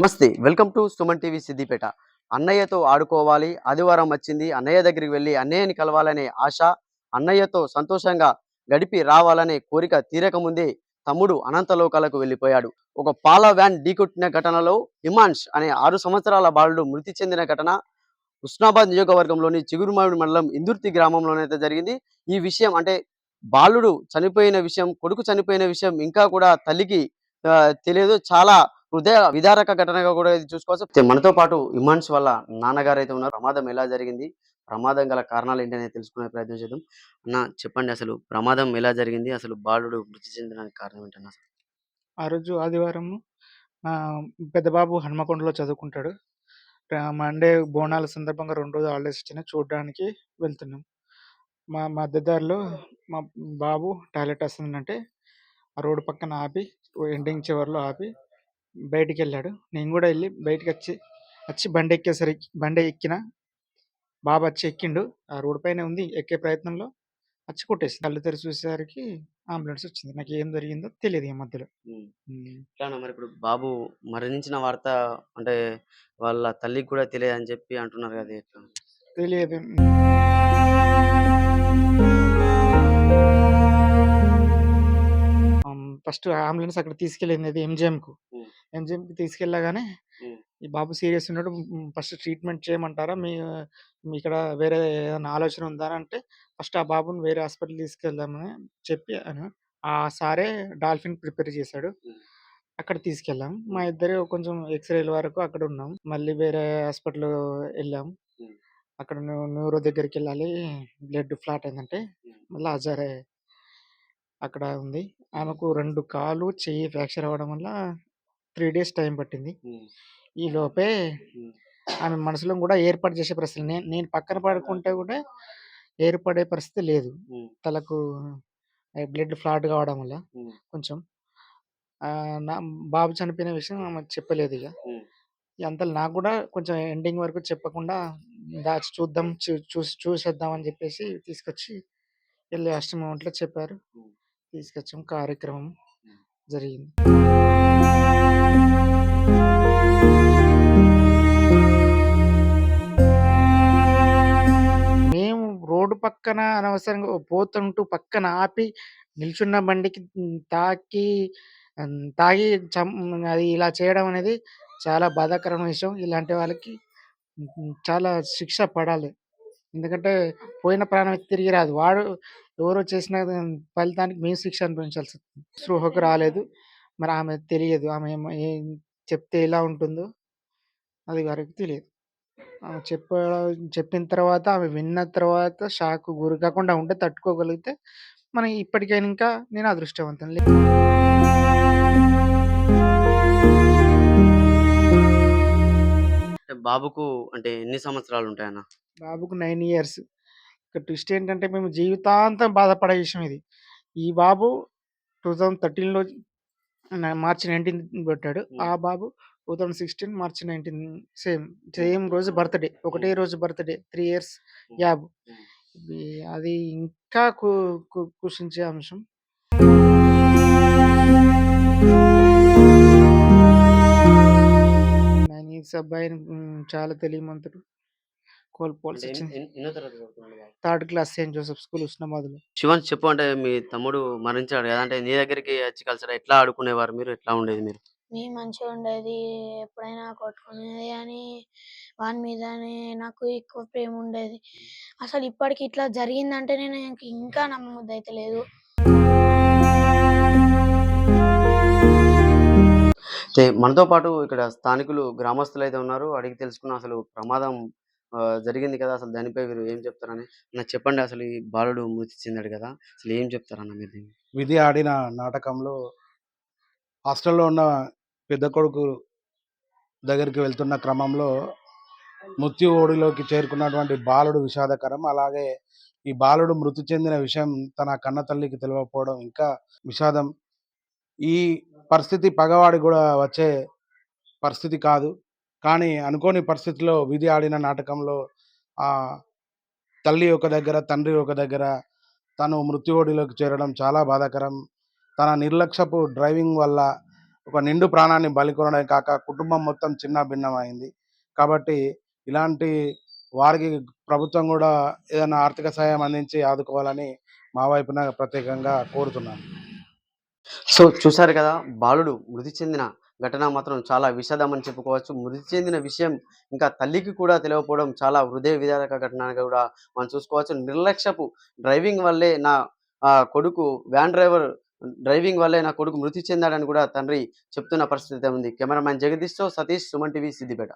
నమస్తే welcome to Suman TV Siddipet. అన్నయ్యతో ఆడుకోవాలి ఆదివారం వచ్చింది అన్నయ్య దగ్గరికి వెళ్ళి అన్నయ్యని కలవాలనే ఆశ అన్నయ్యతో సంతోషంగా గడిపి రావాలనే కోరిక తీరక ముందే తమ్ముడు అనంతలోకాలకు వెళ్ళిపోయాడు. ఒక పాల వ్యాన్ ఢీకొట్టిన ఘటనలో హిమాన్ష్ అనే ఆరు సంవత్సరాల బాలుడు మృతి చెందిన ఘటన ఉస్నాబాద్ నియోజకవర్గంలోని చిగురుమావిడి మండలం ఇందుర్తి గ్రామంలోనైతే జరిగింది. ఈ విషయం అంటే బాలుడు చనిపోయిన విషయం కొడుకు చనిపోయిన విషయం ఇంకా కూడా తల్లికి తెలియదు. చాలా హృదయ విదారక ఘటనగా కూడా ఇది చూసుకోవచ్చు. మనతో పాటు ఇమాన్స్ వల్ల నాన్నగారు అయితే ఉన్నారు. ప్రమాదం ఎలా జరిగింది? ప్రమాదం గల కారణాలు ఏంటి అనేది తెలుసుకునే ప్రయత్నం చేద్దాం. అన్న చెప్పండి అసలు ప్రమాదం ఎలా జరిగింది? అసలు బాలుడు మృతి చెందడానికి కారణం ఏంటన్న అసలు ఆ రోజు ఆదివారం మా పెద్దబాబు హన్మకొండలో చదువుకుంటాడు. మండే బోనాల సందర్భంగా రెండు రోజులు హాలిడేస్ ఇచ్చిన చూడడానికి వెళ్తున్నాం. మా మధ్యదారిలో మా బాబు టాయిలెట్ వస్తుందంటే ఆ రోడ్డు పక్కన ఆపి ఎండింగ్ చివరిలో ఆపి బయటికి వెళ్ళాడు నేను కూడా వెళ్ళి బయటికి వచ్చి వచ్చి బండి ఎక్కేసరికి బండి ఎక్కిన బాబు వచ్చి ఎక్కిండు. ఆ రోడ్డు పైన ఉంది ఎక్కే ప్రయత్నంలో వచ్చి కొట్టేసి కళ్ళు తెరిచి చూసేసరికి అంబులెన్స్ వచ్చింది. నాకు ఏం జరిగిందో తెలియదు ఈ మధ్యలో. అన్న మరి ఇప్పుడు బాబు మరణించిన వార్త అంటే వాళ్ళ తల్లికి కూడా తెలియదు అని చెప్పి అంటున్నారు కదా ఎట్లా? తెలియదు. ఫస్ట్ అంబులెన్స్ అక్కడ తీసుకెళ్ళింది అది ఎంజిఎంకు. ఎంజిఎంకి తీసుకెళ్ళగానే. ఈ బాబు సీరియస్ ఉన్నాడు ఫస్ట్ ట్రీట్మెంట్ చేయమంటారా? మీ మీ ఇక్కడ వేరే ఏదైనా ఆలోచన ఉందా అంటే ఫస్ట్ ఆ బాబుని వేరే హాస్పిటల్ తీసుకెళ్దామని చెప్పి ఆ సారే డాల్ఫిన్ ప్రిపేర్ చేశాడు. అక్కడ తీసుకెళ్ళాం. మా ఇద్దరు కొంచెం ఎక్స్రేల వరకు అక్కడ ఉన్నాం. మళ్ళీ వేరే హాస్పిటల్ వెళ్ళాం. అక్కడ న్యూ- న్యూరో దగ్గరికి వెళ్ళాలి. Blood flat um. మళ్ళీ హజారే అక్కడ ఉంది. ఆమెకు రెండు కాలు చెయ్యి ఫ్రాక్చర్ అవ్వడం వల్ల త్రీ డేస్ టైం పట్టింది. ఈ లోపే. ఆమె మనసులో కూడా ఏర్పాటు చేసే పరిస్థితి నేను నేను పక్కన పడుకుంటే కూడా ఏర్పడే పరిస్థితి లేదు. తలకు బ్లడ్ ఫ్లాట్ కావడం వల్ల. కొంచెం నా బాబు చనిపోయిన విషయం ఆమె చెప్పలేదు ఇక. అంత నాకు కూడా కొంచెం ఎండింగ్ వరకు చెప్పకుండా దాచి చూద్దాం చూసి చూసేద్దాం అని చెప్పేసి తీసుకొచ్చి వెళ్ళి అష్టమంట్లో చెప్పారు ఉమ్. తీసుకొచ్చాం కార్యక్రమం. జరిగింది. మేము రోడ్డు పక్కన అనవసరంగా పోతుంటూ పక్కన ఆపి నిల్చున్న బండికి తాకి తాగి చం అది ఇలా చేయడం అనేది చాలా బాధాకరమైన విషయం. ఇలాంటి వాళ్ళకి చాలా శిక్ష పడాలి. ఎందుకంటే పోయిన ప్రాణం తిరిగి రాదు. వాడు ఎవరో చేసిన ఫలితానికి మేము శిక్ష అనుభవించాల్సి వస్తుంది స్పృహకు రాలేదు. మరి ఆమె తెలియదు. ఆమె ఏమ- ఏం చెప్తే ఎలా ఉంటుందో అది వారికి తెలియదు. ఆమె చెప్ప చెప్పిన తర్వాత ఆమె విన్న తర్వాత షాక్ గురి కాకుండా ఉంటే తట్టుకోగలిగితే మనం ఇప్పటికైనా ఇంకా నేను అదృష్టవంతం. అంటే బాబుకు అంటే ఎన్ని సంవత్సరాలు ఉంటాయన్న? బాబుకు నైన్ ఇయర్స్. ఇక ట్విస్ట్ ఏంటంటే మేము జీవితాంతం బాధపడే విషయం ఇది. ఈ బాబు టూ థౌజండ్ థర్టీన్లో మార్చి నైన్టీన్ పెట్టాడు. ఆ బాబు two thousand sixteen March nineteen same same రోజు బర్త్డే. ఒకటే రోజు బర్త్డే త్రీ ఇయర్స్ గ్యాప్ ఇది అది ఇంకా కు కు- కుషించే అంశం. నైన్ ఇయర్స్ అబ్బాయి చాలా తెలియమంతుడు కోల్పోవాల్సి వచ్చింది? Third class saint Joseph school ఉస్నాబాద్లో Sivan చెప్పు అంటే మీ తమ్ముడు మరణించాడు కదా అంటే నీ దగ్గరికి వచ్చి కలిసాడు ఎట్లా ఆడుకునేవారు మీరు? ఎట్లా ఉండేది మీరు? మేము మంచిగా ఉండేది ఎప్పుడైనా కొట్టుకునేది అని వాని మీదనే నాకు ఎక్కువ ప్రేమ ఉండేది. అసలు ఇప్పటికి ఇట్లా జరిగిందంటే నేను ఇంక- నమ్మబుద్ధి అయితే లేదు. మనతో పాటు ఇక్కడ స్థానికులు గ్రామస్తులు అయితే ఉన్నారు. అడిగి తెలుసుకున్న అసలు ప్రమాదం జరిగింది కదా! అసలు దానిపై మీరు ఏం చెప్తారని. నాకు చెప్పండి అసలు ఈ బాలుడు మృతి చెందాడు కదా! అసలు ఏం చెప్తారన్న మీరు విధి ఆడిన నాటకంలో హాస్టల్లో ఉన్న పెద్ద కొడుకు దగ్గరికి వెళ్తున్న క్రమంలో మృత్యు ఓడిలోకి చేరుకున్నటువంటి బాలుడు విషాదకరం. అలాగే ఈ బాలుడు మృతి చెందిన విషయం తన కన్న తల్లికి తెలియకపోవడం ఇంకా విషాదం. ఈ పరిస్థితి పగవాడి కూడా వచ్చే పరిస్థితి కాదు. కానీ అనుకోని పరిస్థితిలో విధి ఆడిన నాటకంలో తల్లి ఒక దగ్గర తండ్రి ఒక దగ్గర తను మృత్యువోడిలోకి చేరడం చాలా బాధాకరం. తన నిర్లక్ష్యపు డ్రైవింగ్ వల్ల ఒక నిండు ప్రాణాన్ని బలికొనడం కాక కుటుంబం మొత్తం చిన్న భిన్నమైంది. కాబట్టి ఇలాంటి వారికి ప్రభుత్వం కూడా ఏదైనా ఆర్థిక సహాయం అందించి ఆదుకోవాలని మా వైపున ప్రత్యేకంగా కోరుతున్నాను. సో చూసారు కదా బాలుడు మృతి చెందిన ఘటన మాత్రం చాలా విషాదమని చెప్పుకోవచ్చు. మృతి చెందిన విషయం ఇంకా తల్లికి కూడా తెలియకపోవడం చాలా హృదయ విదారక ఘటనగా కూడా మనం చూసుకోవచ్చు. నిర్లక్ష్యపు డ్రైవింగ్ వల్లే నా కొడుకు వ్యాన్ డ్రైవర్ డ్రైవింగ్ వల్లే నా కొడుకు మృతి చెందాడని కూడా తండ్రి చెప్తున్న పరిస్థితి ఉంది. కెమెరామ్యాన్ జగదీష్తో సతీష్ సుమన్ టీవీ సిద్దిపేట.